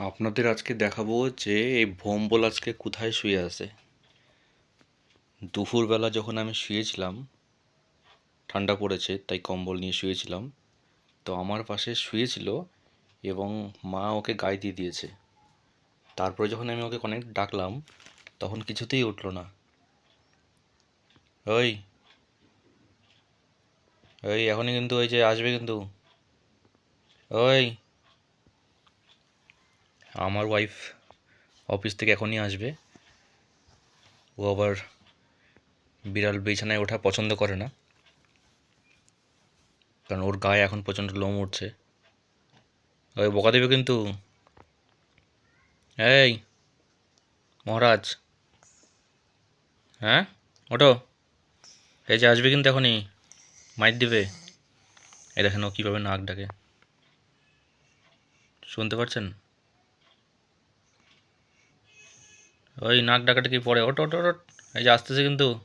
আপনাদের আজকে দেখাবো যে এই ভোম্বল আজকে কোথায় শুয়ে আছে। দুপুরবেলা যখন আমি শুয়েছিলাম, ঠান্ডা পড়েছে, তাই কম্বল নিয়ে শুয়েছিলাম। তো আমার পাশে শুয়েছিল এবং মা ওকে গায়ে দিয়ে দিয়েছে। তারপরে যখন আমি ওকে অনেক ডাকলাম, তখন কিছুতেই উঠল না। ওই ওই, এখনই কিন্তু ওই যে আসবে কিন্তু। ওই আমার ওয়াইফ অফিস থেকে এখনই আসবে। ও আবার বিড়াল বিছানায় ওঠা পছন্দ করে না। কারণ ওর গায়ে এখন প্রচণ্ড লোম উঠছে। ওই বকা দেবে কিন্তু। এই, মহারাজ। হ্যাঁ? ওটো এই যে আসবে কিন্তু এখনই। মাইর দিবে। এই দেখেন ও কীভাবে নাক ডাকে। শুনতে পাচ্ছেন? ওই নাক ডাকাটা কি পড়ে ওট ওট ওট। এই যে আসতেছে কিন্তু।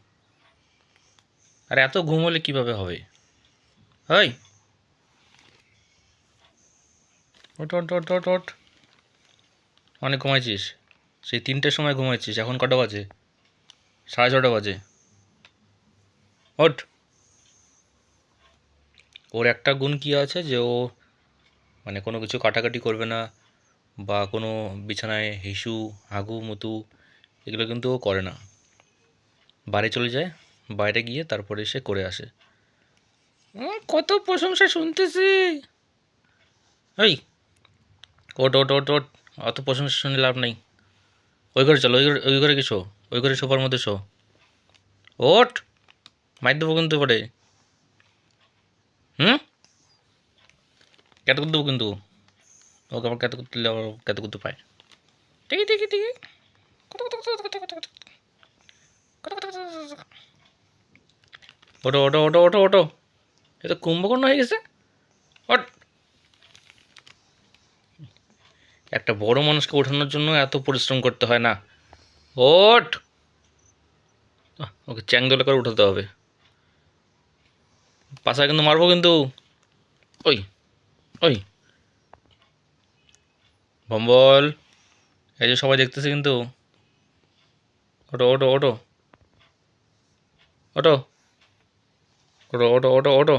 আর এত ঘুম হলে কীভাবে হবে? ওই। ওট ওট ওট ওট ওট। অনেক ঘুমাইছিস? সেই তিনটের সময় ঘুমাইছিস। এখন কটা বাজে? সাড়ে ছটা বাজে। ওট। ওর একটা গুণ কী আছে যে ও মানে কোনো কিছু কাটাকাটি করবে না বা কোনো বিছানায় হিসু, হাগু, মুতু এগুলো কিন্তু ও করে না। বাড়ি চলে যায়, বাইরে গিয়ে তারপরে এসে করে আসে। কত প্রশংসা শুনতেছি। ওই ওট ওট ওট ওট অত প্রশংসা শুনে লাভ নেই। ওই ঘরে চলো, ওই ঘরে ওই ঘরে কিছু ওই ঘরে সোফার মধ্যে শো। ওট মাইর দেবো কিন্তু পরে হুম? ক্যাত করতে দেবো কিন্তু। ওকে আবার ক্যাত করতে ক্যাত করতে পায়। ঠিক ঠিক ঠিক ওটো ওটো ওটো ওটো ওটো এ তো কুম্ভকর্ণ হয়ে গেছে। ওট একটা বড় মানুষকে ওঠানোর জন্য এত পরিশ্রম করতে হয় না। ওট ওকে চ্যাংদোলা করে উঠাতে হবে। পাশা কিন্তু মারবো কিন্তু। ওই ওই। ভম্বল এই যে সবাই দেখতেছে কিন্তু। Auto auto auto auto auto auto auto